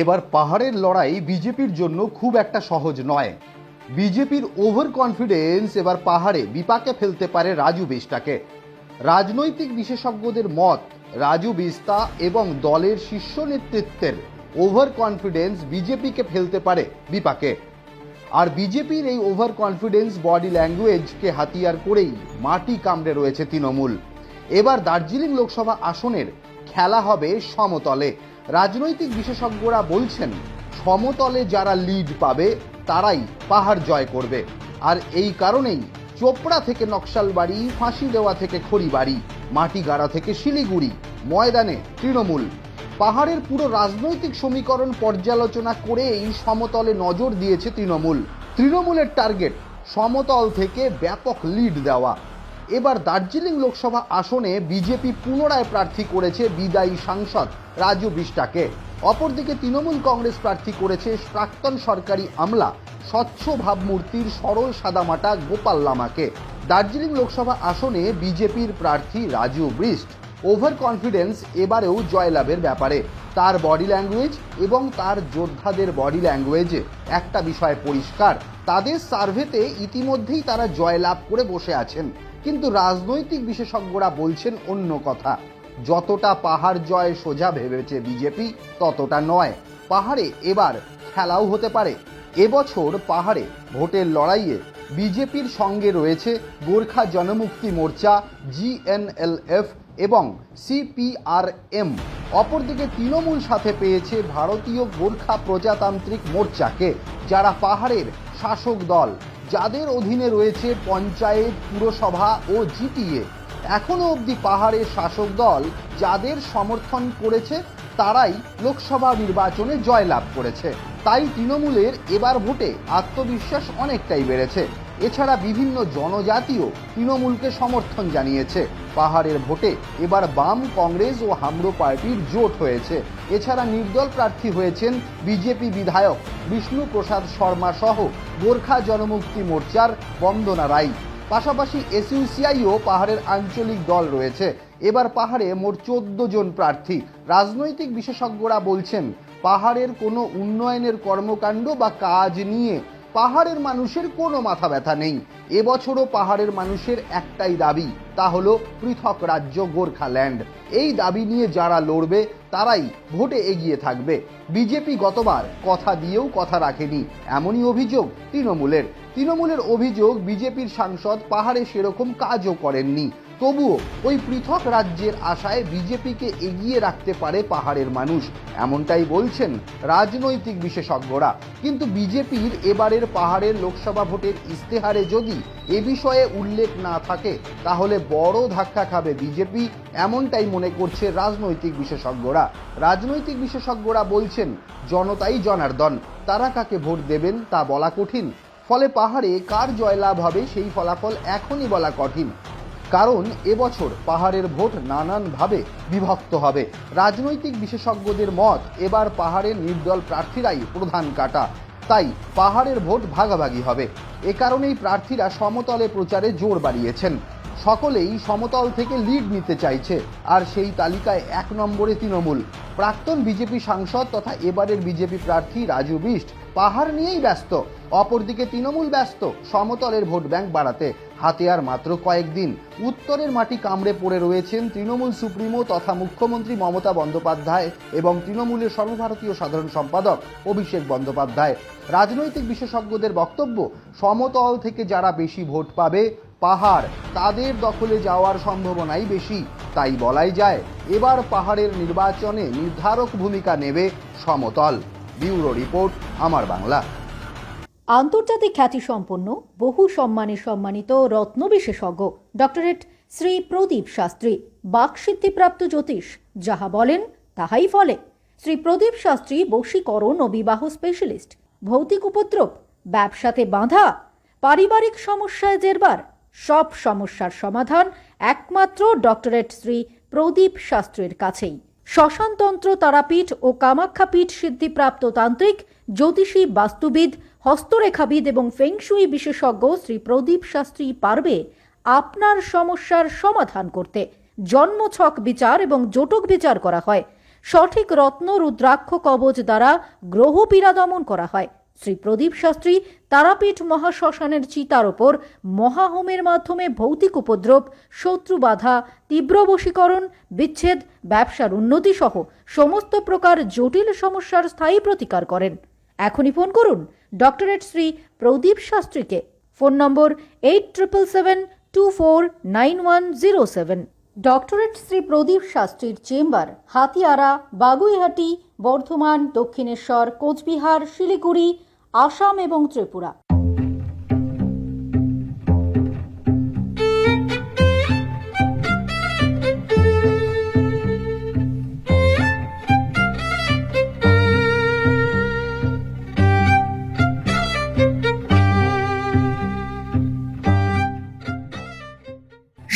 এবার পাহাড়ের লড়াই বিজেপির জন্য খুব একটা সহজ নয়। বিজেপির ওভার কনফিডেন্স এবার পাহাড়ে বিপাকে ফেলতে পারে রাজু বিস্তাকে রাজনৈতিক বিশেষজ্ঞদের মত, রাজু বিস্তা এবং দলের শীর্ষ নেতৃত্বের ওভার কনফিডেন্স বিজেপিকে ফেলতে পারে বিপাকে। আর বিজেপির এই ওভার কনফিডেন্স বডি ল্যাঙ্গুয়েজকে হাতিয়ার করেই মাটি কামড়ে রয়েছে তৃণমূল। এবার দার্জিলিং লোকসভা আসনের খেলা হবে সমতলে। রাজনৈতিক বিশেষজ্ঞরা বলছেন, সমতলে যারা লিড পাবে, তারাই পাহাড় জয় করবে। আর এই কারণেই চোপড়া থেকে নকশালবাড়ি ফাঁসি দেওয়া থেকে খড়িবাড়ি, মাটিগাড়া থেকে শিলিগুড়ি, ময়দানে তৃণমূল। পাহাড়ের পুরো রাজনৈতিক সমীকরণ পর্যালোচনা করে এই সমতলে নজর দিয়েছে তৃণমূল। তৃণমূলের টার্গেট সমতল থেকে ব্যাপক লিড দেওয়া। এবার দার্জিলিং লোকসভা আসনে বিজেপি পুনরায় প্রার্থী করেছে বিদায়ী সাংসদ রাজু বিষ্টাকে অপরদিকে তৃণমূল কংগ্রেস প্রার্থী করেছে প্রাক্তন সরকারি আমলা স্বচ্ছ ভাবমূর্তির সরল সাদামাটা গোপাল লামাকে। দার্জিলিং লোকসভা আসনে বিজেপির প্রার্থী রাজু বৃষ্ট। ওভার কনফিডেন্স এবারেও জয়লাভের ব্যাপারে। তার বডি ল্যাঙ্গুয়েজ এবং তার যোদ্ধাদের বডি ল্যাঙ্গুয়েজে একটা বিষয় পরিষ্কার। তাদের সার্ভেতে ইতিমধ্যেই তারা জয়লাভ করে বসে আছেন। কিন্তু রাজনৈতিক বিশেষজ্ঞরা বলছেন অন্য কথা। যতটা পাহাড় জয় সোজা ভেবেছে বিজেপি, ততটা নয়। পাহাড়ে এবার খেলাও হতে পারে। এবছর পাহাড়ে ভোটের লড়াইয়ে বিজেপির সঙ্গে রয়েছে গোর্খা জনমুক্তি মোর্চা জিএনএলএফ এবং সিপিআরএম অপরদিকে তৃণমূল সাথে পেয়েছে ভারতীয় গোর্খা প্রজাতান্ত্রিক মোর্চাকে, যারা পাহাড়ের শাসক দল। যাদের অধীনে রয়েছে পঞ্চায়েত, পুরসভা ও জিটিএ এখনও অবধি পাহাড়ের শাসক দল যাদের সমর্থন করেছে, তারাই লোকসভা নির্বাচনে জয়লাভ করেছে। তাই তৃণমূলের এবার ভোটে আত্মবিশ্বাস অনেকটাই বেড়েছে। এছাড়া বিভিন্ন জনজাতিও তৃণমূলকে সমর্থন জানিয়েছে। পাহাড়ের ভোটে এবার বাম কংগ্রেস ও হামরো পার্টির জোট হয়েছে। এছাড়া নির্দল প্রার্থী হয়েছেন বিজেপি বিধায়ক বিষ্ণু প্রসাদ শর্মা সহ গোর্খা জনমুক্তি মোর্চার বন্দনা রাই পাশাপাশি এসইউসিআইও পাহাড়ের আঞ্চলিক দল রয়েছে। এবার পাহাড়ে মোট চোদ্দ জন প্রার্থী। রাজনৈতিক বিশেষজ্ঞরা বলছেন, পাহাড়ের কোনো উন্নয়নের কর্মকাণ্ড বা কাজ নিয়ে পাহাড়ের মানুষের কোনো মাথা ব্যথা নেই। এবছরও পাহাড়ের মানুষের একটাই দাবি, তা হলো পৃথক রাজ্য গোর্খাল্যান্ড। এই দাবি নিয়ে যারা লড়বে, তারাই ভোটে এগিয়ে থাকবে। বিজেপি গতবার কথা দিয়েও কথা রাখেনি। এমনই অভিযোগ তৃণমূলের। তৃণমূলের অভিযোগ, বিজেপির সাংসদ পাহাড়ে সেরকম কাজও করেননি। তবুও ওই পৃথক রাজ্যের আশায় বিজেপিকে এগিয়ে রাখতে পারে পাহাড়ের মানুষ। এমনটাই বলছেন রাজনৈতিক বিশেষজ্ঞরা। কিন্তু বিজেপির এবারের পাহাড়ের লোকসভা ভোটের ইস্তেহারে যদি এ বিষয়ে উল্লেখ না থাকে, তাহলে বড় ধাক্কা খাবে বিজেপি, এমনটাই মনে করছে রাজনৈতিক বিশেষজ্ঞরা। রাজনৈতিক বিশেষজ্ঞরা বলছেন, জনতাই জনার্দন, তারা কাকে ভোট দেবেন তা বলা কঠিন। ফলে পাহাড়ে কার জয়লাভ হবে সেই ফলাফল এখনই বলা কঠিন। কারণ এবছর পাহাড়ের ভোট নানানভাবে বিভক্ত হবে। রাজনৈতিক বিশেষজ্ঞদের মত, এবার পাহাড়ের নির্দল প্রার্থীরাই প্রধান কাটা। তাই পাহাড়ের ভোট ভাগাভাগি হবে। এ কারণেই প্রার্থীরা সমতলে প্রচারে জোর বাড়িয়েছেন। সকলেই সমতল থেকে লিড নিতে চাইছে, আর সেই তালিকায় এক নম্বরে তৃণমূল। প্রাক্তন বিজেপি সাংসদ তথা এবারের বিজেপি প্রার্থী রাজু বিষ্ট পাহাড় নিয়েই ব্যস্ত, অপরদিকে তৃণমূল ব্যস্ত, সমতলের ভোট ব্যাংক বাড়াতে। হাতে আর মাত্র কয়েকদিন। উত্তরের মাটি কামড়ে পড়ে রয়েছেন তৃণমূল সুপ্রিমো তথা মুখ্যমন্ত্রী মমতা বন্দ্যোপাধ্যায় এবং তৃণমূলের সর্বভারতীয় সাধারণ সম্পাদক অভিষেক বন্দ্যোপাধ্যায়। রাজনৈতিক বিশেষজ্ঞদের বক্তব্য, সমতল থেকে যারা বেশি ভোট পাবে, পাহাড়, তাদের দখলে যাওয়ার সম্ভাবনাই বেশি, তাই বলাই যায়, এবার পাহাড়ের নির্বাচনে নির্ধারক ভূমিকা নেবে সমতল। ব্যুরো রিপোর্ট, আমার বাংলা। আন্তর্জাতিক খ্যাতিসম্পন্ন, বহু সম্মানে সম্মানিত রত্ন বিশেষজ্ঞ ডক্টরেট শ্রী প্রদীপ শাস্ত্রী, বাকসিদ্ধিপ্রাপ্ত জ্যোতিষ, যাহা বলেন, তাহাই ফলে। শ্রী প্রদীপ শাস্ত্রী বশীকরণ ও বিবাহ স্পেশালিস্ট ভৌতিক উপদ্রব, ব্যবসাতে বাঁধা, পারিবারিক সমস্যায় জেরবার, সব সমস্যার সমাধান একমাত্র ডক্টরেট শ্রী প্রদীপ শাস্ত্রীর কাছেই। শ্মশানতন্ত্র তারাপীঠ ও কামাখ্যাপীঠ সিদ্ধিপ্রাপ্ত তান্ত্রিক, জ্যোতিষী বাস্তুবিদ হস্তরেখাবিদ এবং ফেংশুই বিশেষজ্ঞ শ্রী প্রদীপ শাস্ত্রী পারবে আপনার সমস্যার সমাধান করতে। জন্মছক বিচার এবং জোটক বিচার করা হয়। সঠিক রত্ন, রুদ্রাক্ষ কবচ দ্বারা গ্রহ দমন করা হয়। শ্রী প্রদীপ শাস্ত্রী তারাপীঠ মহাশ্মশানের চিতার ওপর মহাহোমের মাধ্যমে ভৌতিক উপদ্রব, শত্রু বাধা, তীব্র বশীকরণ, বিচ্ছেদ, ব্যবসার উন্নতি সহ সমস্ত প্রকার জটিল সমস্যার স্থায়ী প্রতিকার করেন। এখনই ফোন করুন doctorate Shri Pradip শাস্ত্রীকে। Phone number eight triple seven two four nine one zero seven doctorate Shri Pradip শাস্ত্রীর chamber, Hatiara, Baguiati, Bardhaman, Dakshineswar, Cooch Behar, Siliguri, Assam এবং ত্রিপুরা।